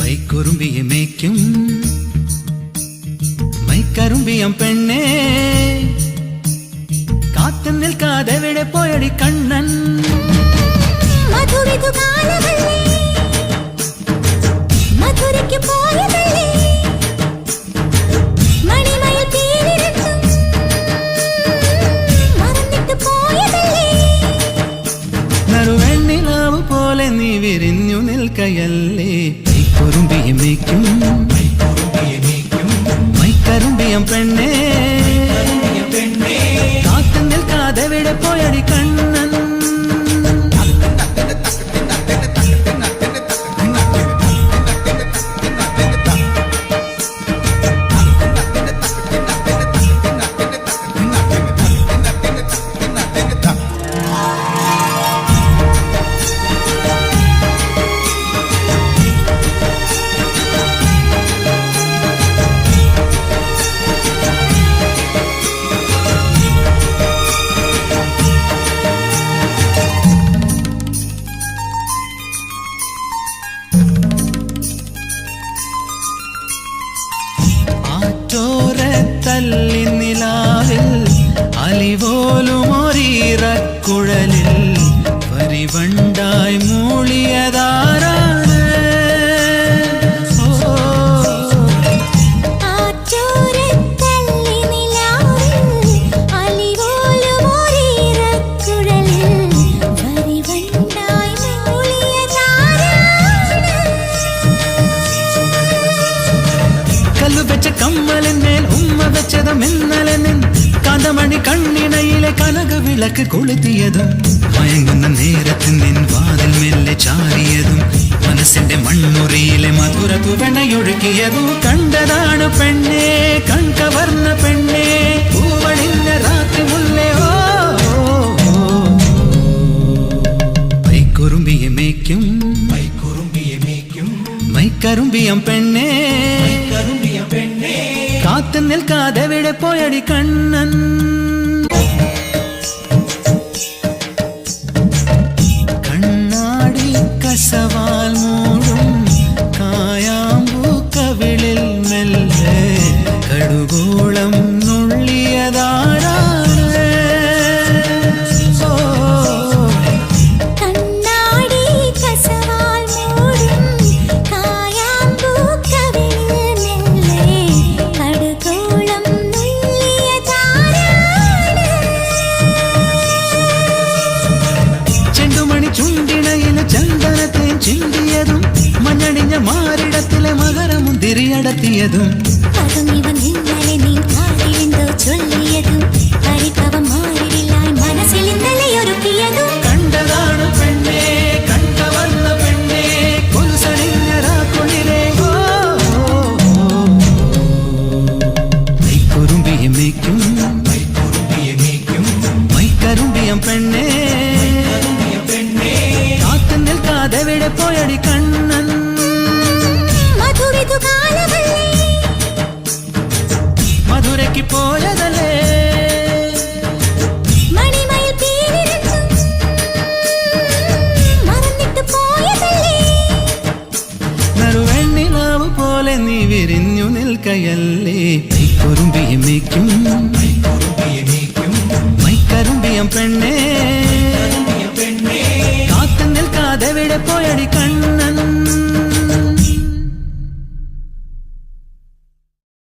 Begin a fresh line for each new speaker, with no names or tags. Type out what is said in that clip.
പൈക്കുറുമ്പിയെ മേയ്ക്കും മൈക്കറുമ്പിയം പെണ്ണേ കാത്തു നിൽക്കാതെ എവിടെ പോയടി കണ്ണൻ
മധുവിധു കാലമല്ലേ
വിരിഞ്ഞു നിൽക്കയല്ലേ പൈക്കുറുമ്പിയെ മേയ്ക്കും മൈക്കറുമ്പിയം പെണ്ണേ കാത്തു അലിപോലും ഒരീറക്കുഴലിൽ പരിവണ്ടായി മൂളിയതാരാണ് കല്ലു വെച്ച കമ്മലിന്മേൽ ഉമ്മ വെച്ചതും ഇന്നലെ നിൻ കഥമണി കണ്ണിണയിലെ കനക വിളക്ക് കൊളുത്തിയതും മയങ്ങുന്ന നേരത്തിൽ നിൻ വാതിൽ മെല്ലെ ചാരിയതും മനസ്സിന്റെ മൺമുറിയിലെ മധുര തുവണയൊഴുകിയതും കണ്ടതാണ് പെണ്ണേ കൺകവർന്ന പെണ്ണേ പൂവണിഞ്ഞ രാത്രി മുല്ലേ ഓ ഓ, ഓ. പൈക്കുറുമ്പിയെ മേയ്ക്കും. മൈക്കറുമ്പിയം പെണ്ണേ കാത്തു നിൽക്കാതെ വിടെ പോയടി കണ്ണൻ? ചുണ്ടിണയില് ചന്ദനത്തെ ചിന്തിയതും മഞ്ഞണിഞ്ഞ മാറിടത്തിലെ മകരമുന്തിരിയടത്തിയതും
പതുങ്ങി വന്നിന്നലെ നീ കാതിലെന്തോ ചൊല്ലിയതും
പോയടി കണ്ണൻ. മധുരയ്ക്ക് പോയതല്ലേ? പോലെ നീ വിരിഞ്ഞു നിൽക്കയല്ലേ? മൈക്കുറുമ്പിയെ മേയ്ക്കും. മൈക്കറുമ്പിയം പെണ്ണേ. കാത്തു നിൽക്കാതെ എവിടെ പോയടി കണ്ണൻ